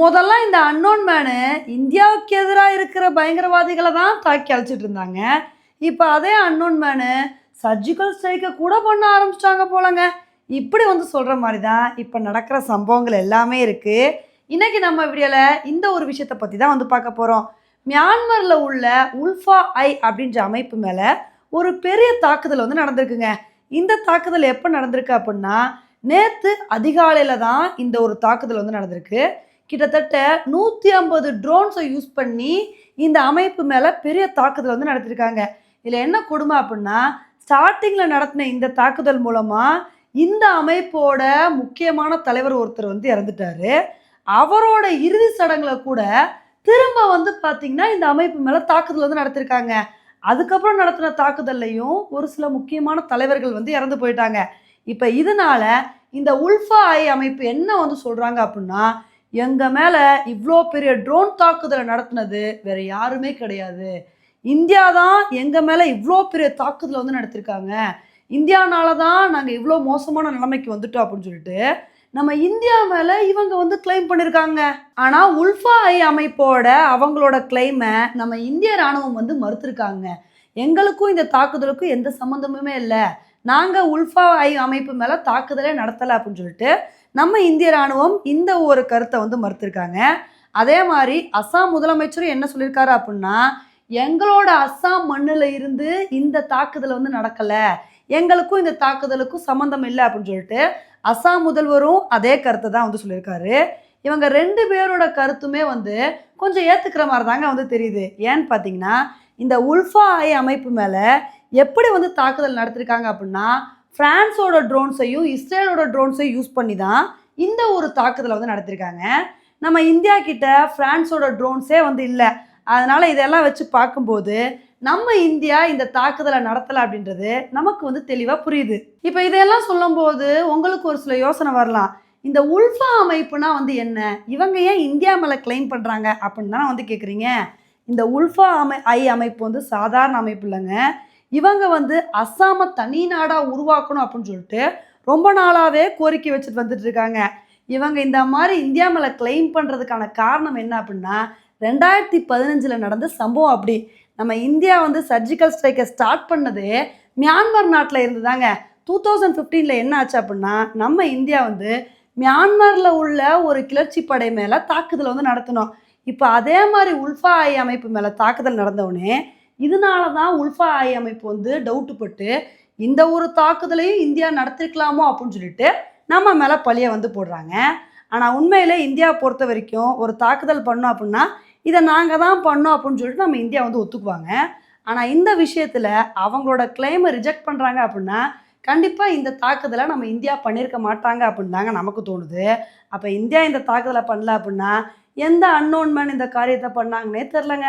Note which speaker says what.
Speaker 1: முதல்ல இந்த unknown menu இந்தியாவுக்கு எதிராக இருக்கிற பயங்கரவாதிகளை தான் தாக்கி அழைச்சிட்டு இருந்தாங்க. இப்போ அதே அன்னோன் மேனு சர்ஜிக்கல் ஸ்ட்ரைக்கை கூட பண்ண ஆரம்பிச்சிட்டாங்க போலங்க. இப்படி வந்து சொல்கிற மாதிரி தான் இப்போ நடக்கிற சம்பவங்கள் எல்லாமே இருக்குது இன்றைக்கி நம்ம வீடியோவில் இந்த ஒரு விஷயத்தை பற்றி தான் வந்து பார்க்க போகிறோம் மியான்மரில் உள்ள உல்ஃபா ஐ அப்படின்ற அமைப்பு மேலே ஒரு பெரிய தாக்குதல் வந்து நடந்திருக்குங்க. இந்த தாக்குதல் எப்போ நடந்திருக்கு அப்படின்னா நேற்று அதிகாலையில் தான் இந்த ஒரு தாக்குதல் வந்து நடந்திருக்கு. கிட்டத்தட்ட நூற்றி ஐம்பது ட்ரோன்ஸை யூஸ் பண்ணி இந்த அமைப்பு மேலே பெரிய தாக்குதல் வந்து நடத்திருக்காங்க. இதில் என்ன கொடுமை அப்படின்னா ஸ்டார்டிங்கில் நடத்தின இந்த தாக்குதல் மூலமாக இந்த அமைப்போட முக்கியமான தலைவர் ஒருத்தர் வந்து இறந்துட்டாரு. அவரோட இறுதி சடங்குல கூட திரும்ப வந்து பார்த்தீங்கன்னா இந்த அமைப்பு மேலே தாக்குதல் வந்து நடத்திருக்காங்க. அதுக்கப்புறம் நடத்தின தாக்குதல்லையும் ஒரு சில முக்கியமான தலைவர்கள் வந்து இறந்து போயிட்டாங்க. இப்போ இதனால இந்த உல்ஃபா ஐ அமைப்பு என்ன வந்து சொல்கிறாங்க அப்படின்னா எங்கள் மேலே இவ்வளோ பெரிய ட்ரோன் தாக்குதலை நடத்தினது வேற யாருமே கிடையாது. இந்தியா தான் எங்கள் மேலே இவ்வளோ பெரிய தாக்குதலை வந்து நடத்திருக்காங்க. இந்தியானால தான் நாங்கள் இவ்வளோ மோசமான நிலைமைக்கு வந்துட்டோம் அப்படின்னு சொல்லிட்டு நம்ம இந்தியா மேலே இவங்க வந்து கிளைம் பண்ணியிருக்காங்க ஆனால் உல்ஃபா ஐ அமைப்போட அவங்களோட கிளைமை நம்ம இந்திய ராணுவம் வந்து மறுத்திருக்காங்க. எங்களுக்கும் இந்த தாக்குதலுக்கும் எந்த சம்மந்தமுமே இல்லை. நாங்கள் உல்ஃபா ஐ அமைப்பு மேலே தாக்குதலே நடத்தலை அப்படின்னு சொல்லிட்டு நம்ம இந்திய ராணுவம் இந்த ஒரு கருத்தை வந்து மறுத்திருக்காங்க. அதே மாதிரி அஸ்ஸாம் முதலமைச்சரும் என்ன சொல்லியிருக்காரு அப்படின்னா எங்களோட அஸ்ஸாம் மண்ணில் இருந்து இந்த தாக்குதல் வந்து நடக்கலை. எங்களுக்கும் இந்த தாக்குதலுக்கும் சம்மந்தம் இல்லை அப்படின்னு சொல்லிட்டு அஸ்ஸாம் முதல்வரும் அதே கருத்தை தான் வந்து சொல்லியிருக்காரு இவங்க ரெண்டு பேரோட கருத்துமே வந்து கொஞ்சம் ஏற்றுக்கிற மாதிரி தாங்க வந்து தெரியுது. ஏன்னு பார்த்தீங்கன்னா இந்த உல்ஃபா ஐ அமைப்பு மேலே எப்படி வந்து தாக்குதல் நடத்திருக்காங்க அப்படின்னா ஃப்ரான்ஸோட ட்ரோன்ஸையும் இஸ்ரேலோட ட்ரோன்ஸையும் யூஸ் பண்ணி தான் இந்த ஒரு தாக்குதலை வந்து நடத்திருக்காங்க. நம்ம இந்தியா கிட்ட ஃப்ரான்ஸோட ட்ரோன்ஸே வந்து இல்லை. அதனால் இதெல்லாம் வச்சு பார்க்கும்போது நம்ம இந்தியா இந்த தாக்குதலை நடத்தலை அப்படின்றது நமக்கு வந்து தெளிவாக புரியுது. இப்போ இதையெல்லாம் சொல்லும்போது உங்களுக்கு ஒரு சில யோசனை வரலாம். இந்த உல்ஃபா அமைப்புனா வந்து என்ன? இவங்க ஏன் இந்தியா மேலே கிளைம் பண்ணுறாங்க அப்படின்னு தானே வந்து கேட்குறீங்க இந்த உல்ஃபா அமை ஐ அமைப்பு வந்து சாதாரண அமைப்பு இல்லைங்க. இவங்க வந்து அஸ்ஸாமை தனி நாடாக உருவாக்கணும் அப்படின்னு சொல்லிட்டு ரொம்ப நாளாகவே கோரிக்கை வச்சுட்டு வந்துட்டு இருக்காங்க. இவங்க இந்த மாதிரி இந்தியா மேலே கிளைம் பண்ணுறதுக்கான காரணம் என்ன அப்படின்னா ரெண்டாயிரத்தி பதினஞ்சில் நடந்த சம்பவம் அப்படி. நம்ம இந்தியா வந்து சர்ஜிக்கல் ஸ்ட்ரைக்கை ஸ்டார்ட் பண்ணது மியான்மர் நாட்டில் இருந்துதாங்க. டூ தௌசண்ட் ஃபிஃப்டீனில் என்ன ஆச்சு அப்படின்னா நம்ம இந்தியா வந்து மியான்மரில் உள்ள ஒரு கிளர்ச்சி படை மேலே தாக்குதல் வந்து நடத்தினோம். இப்போ அதே மாதிரி உல்ஃபா ஐ அமைப்பு மேலே தாக்குதல் நடந்தவுடனே இதனால தான் உல்ஃபா ஐ அமைப்பு வந்து டவுட்டு பட்டு இந்த ஒரு தாக்குதலையும் இந்தியா நடத்திருக்கலாமோ அப்படின்னு சொல்லிட்டு நம்ம மேலே பழியை வந்து போடுறாங்க. ஆனால் உண்மையில் இந்தியா பொறுத்த வரைக்கும் ஒரு தாக்குதல் பண்ணோம் அப்படின்னா இதை நாங்கள் தான் பண்ணோம் அப்படின்னு சொல்லிட்டு நம்ம இந்தியா வந்து ஒத்துக்குவாங்க. ஆனால் இந்த விஷயத்தில் அவங்களோட கிளைமை ரிஜெக்ட் பண்ணுறாங்க அப்படின்னா கண்டிப்பாக இந்த தாக்குதலை நம்ம இந்தியா பண்ணியிருக்க மாட்டாங்க அப்படின்னு தாங்க நமக்கு தோணுது. அப்போ இந்தியா இந்த தாக்குதலை பண்ணல அப்படின்னா எந்த அன்னோன்மேன் இந்த காரியத்தை பண்ணாங்கன்னே தெரிலங்க